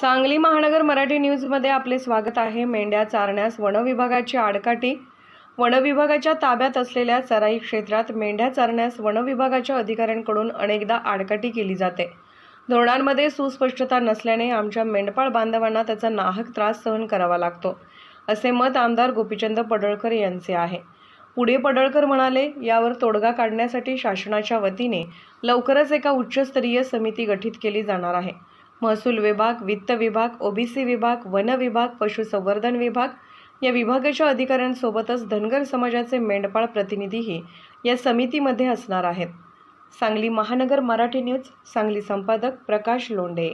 सांगली महानगर मराठी न्यूजमध्ये आपले स्वागत आहे. मेंढ्या चारण्यास वनविभागाची आडकाठी. वनविभागाच्या ताब्यात असलेल्या चराई क्षेत्रात मेंढ्या चारण्यास वनविभागाच्या अधिकाऱ्यांकडून अनेकदा आडकाठी केली जाते. धोरणांमध्ये सुस्पष्टता नसल्याने आमच्या मेंढपाळ बांधवांना त्याचा नाहक त्रास सहन करावा लागतो असे मत आमदार गोपीचंद पडळकर यांचे आहे. पुढे पडळकर म्हणाले यावर तोडगा काढण्यासाठी शासनाच्या वतीने लवकरच एका उच्चस्तरीय समिती गठीत केली जाणार आहे. महसूल विभाग वित्त विभाग ओबीसी विभाग वन विभाग पशुसंवर्धन विभाग या विभागाच्या अधिकाऱ्यांसोबतच धनगर समाजाचे मेंढपाळ प्रतिनिधीही या समितीमध्ये असणार आहेत. सांगली महानगर मराठी न्यूज सांगली संपादक प्रकाश लोंढे.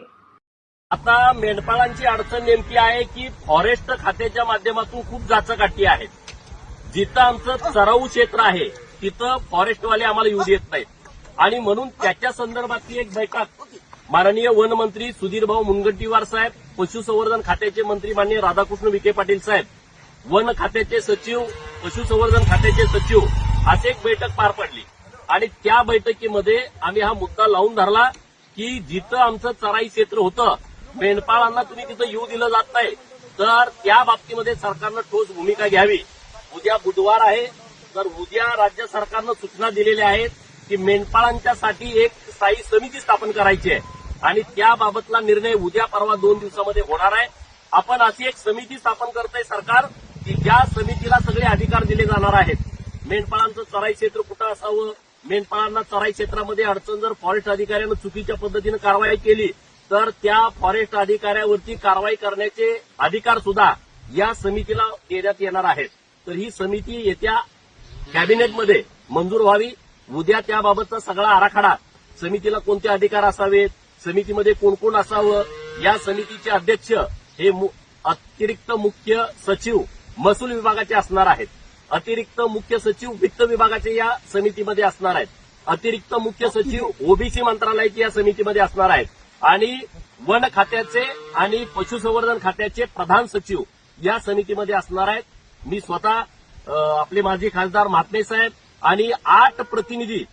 आता मेंढपाळांची अडचण नेमकी आहे की फॉरेस्ट खात्याच्या माध्यमातून खूप जाचकाठी आहेत. जिथं आमचं चराऊ क्षेत्र आहे तिथं फॉरेस्टवाले आम्हाला येऊ देत नाहीत. आणि म्हणून त्याच्या संदर्भातली एक बैठक माननीय वनमंत्री सुधीरभाऊ मुनगंटीवार साहेब पशुसंवर्धन खात्याचे मंत्री माननीय राधाकृष्ण विखे पाटील साहेब वन खात्याचे सचिव पशुसंवर्धन खात्याचे सचिव अशी एक बैठक पार पडली. आणि त्या बैठकीमध्ये आम्ही हा मुद्दा लावून धरला की जिथं आमचं चराई क्षेत्र होतं मेंढपाळांना तुम्ही तिथं येऊ दिलं जात नाही तर त्या बाबतीमध्ये सरकारनं ठोस भूमिका घ्यावी. उद्या बुधवार आहे तर उद्या राज्य सरकारनं सूचना दिलेल्या आहेत की मेंढपाळांच्यासाठी एक स्थायी समिती स्थापन करायची आहे. आणि त्याबाबतला निर्णय उद्या परवा दोन दिवसामध्ये होणार आहे. आपण अशी एक समिती स्थापन करतोय सरकार की ज्या समितीला सगळे अधिकार दिले जाणार आहेत. मेंढपाळांचं चराई क्षेत्र कुठं असावं? मेंढपाळांना चराई क्षेत्रामध्ये अडचण जर फॉरेस्ट अधिकाऱ्यानं चुकीच्या पद्धतीनं कारवाई केली तर त्या फॉरेस्ट अधिकाऱ्यावरती कारवाई करण्याचे अधिकार सुद्धा या समितीला देण्यात येणार आहेत. तर ही समिती येत्या कॅबिनेटमध्ये मंजूर व्हावी. उद्या त्याबाबतचा सगळा आराखडा समितीला कोणते अधिकार असावेत? समितीमध्ये कोण कोण असावं? या समितीचे अध्यक्ष हे मु- अतिरिक्त मुख्य सचिव महसूल विभागाचे असणार आहेत. अतिरिक्त मुख्य सचिव वित्त विभागाचे या समितीमध्ये असणार आहेत. अतिरिक्त मुख्य सचिव ओबीसी मंत्रालयाचे या समितीमध्ये असणार आहेत. आणि वन खात्याचे आणि पशुसंवर्धन खात्याचे प्रधान सचिव या समितीमध्ये असणार आहेत. मी स्वतः आपले माजी खासदार महात्मे साहेब आणि आठ प्रतिनिधी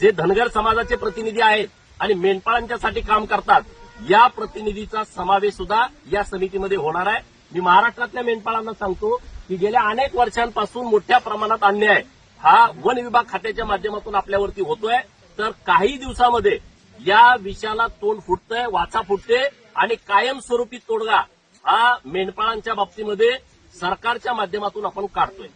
जे धनगर समाजाचे प्रतिनिधी आहेत आणि मेंढपाळांच्यासाठी काम करतात. या प्रतिनिधीचा समावेश सुद्धा या समितीमध्ये होणार आहे. मी महाराष्ट्रातल्या मेंढपाळांना सांगतो की गेल्या अनेक वर्षांपासून मोठ्या प्रमाणात अन्याय हा वन विभाग खात्याच्या माध्यमातून आपल्यावरती होतोय. तर काही दिवसामध्ये या विषयाला तोंड फुटतंय वाचा फुटते आणि कायमस्वरूपी तोडगा हा मेंढपाळांच्या बाबतीमध्ये सरकारच्या माध्यमातून आपण काढतोय.